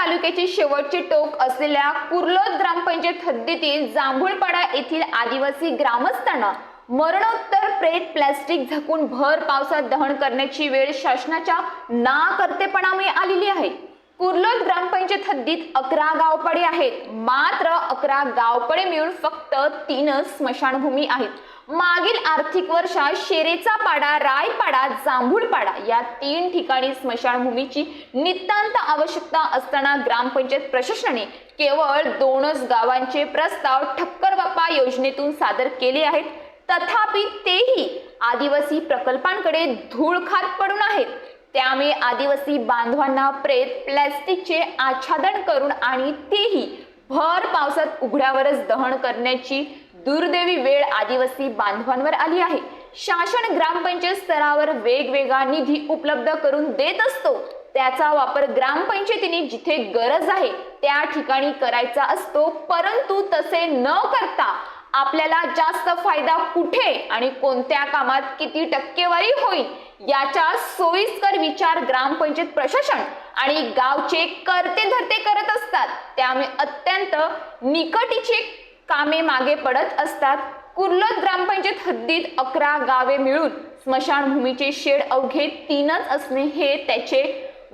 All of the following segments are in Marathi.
मोखाडा तालुक्याचे शेवटचे टोक असलेल्या कुर्लोद ग्रामपंचायत हद्दीतील जांभूळपाडा येथील आदिवासी ग्रामस्थांना मरणोत्तर प्रेत प्लॅस्टिक झाकून भर पावसात दहन करण्याची वेळ शासनाच्या नाकर्तेपणामुळे आलेली आहे. कुर्लोद ग्रामपंचायत हद्दीत अकरा गावपाडे आहेत. मात्र अकरा गावपाडे मिळून फक्त तीनच स्मशानभूमी आहेत. मागील आर्थिक वर्षात शेरेचा पाडा रायपाडा जांभूळपाडा या तीन ठिकाणी स्मशानभूमीची नितांत आवश्यकता असताना ग्रामपंचायत प्रशासनाने केवळ दोनच गावांचे प्रस्ताव ठक्कर बाप्पा योजनेतून सादर केले आहेत. तथापि तेही आदिवासी प्रकल्पांकडे धूळ खात पडून आहेत. त्यामुळे आदिवासी बांधवांना प्रेत प्लॅस्टिकचे आच्छादन करून आणि तेही भर पावसात उघड्यावरच दहन करण्याची दुर्दैवी वेळ आदिवासी बांधवांवर आली आहे. शासन ग्रामपंचायत स्तरावर वेगवेगळा निधी उपलब्ध करून देत असतो. त्याचा वापर ग्रामपंचायतीने जिथे गरज आहे त्या ठिकाणी करायचा असतो. परंतु तसे न करता आपल्याला जास्त फायदा कुठे आणि कोणत्या कामात किती टक्केवारी होईल याचा सोयीस्कर विचार ग्रामपंचायत प्रशासन आणि गावचे करते धरते करत असतात. त्यामुळे अत्यंत निकटीचे कामे मागे पडत असतात. कुर्लत ग्रामपंचायत हद्दीत अकरा गावे मिळून स्मशानभूमीचे शेड अवघे तीनच असणे हे त्याचे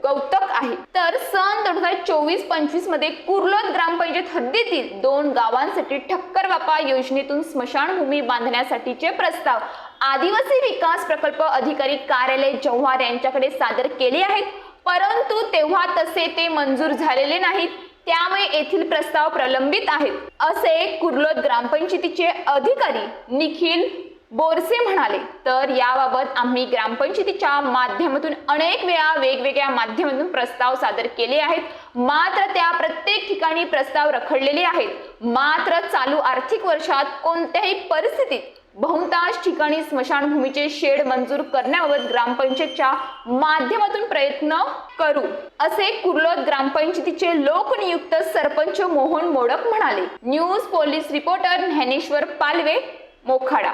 गौतक आहे. तर सन दोन हजार चोवीस पंचवीसमध्ये कुर्लोद ग्रामपंचायत हद्दीतील दोन गावांसाठी ठक्कर बापा योजनेतून स्मशानभूमी बांधण्यासाठीचे प्रस्ताव आदिवासी विकास प्रकल्प अधिकारी कार्यालय जव्हार यांच्याकडे सादर केले आहेत. परंतु तेव्हा तसे ते मंजूर झालेले नाहीत. त्यामुळे येथील प्रस्ताव प्रलंबित आहेत. असे कुर्लोद ग्रामपंचायतीचे अधिकारी निखिल बोरसे म्हणाले तर याबाबत आम्ही ग्रामपंचायतीच्या माध्यमातून अनेक वेळा वेगवेगळ्या माध्यमातून प्रस्ताव सादर केले आहेत. मात्र त्या प्रत्येक ठिकाणी प्रस्ताव रखडलेले आहेत. मात्र चालू आर्थिक वर्षात कोणत्याही परिस्थितीत बहुतांश ठिकाणी स्मशानभूमीचे शेड मंजूर करण्याबाबत ग्रामपंचायतच्या माध्यमातून प्रयत्न करू असे कुर्लोद ग्रामपंचायतीचे लोकनियुक्त सरपंच मोहन मोडक म्हणाले. News police reporter Dnyaneshwar Palve Mokhada.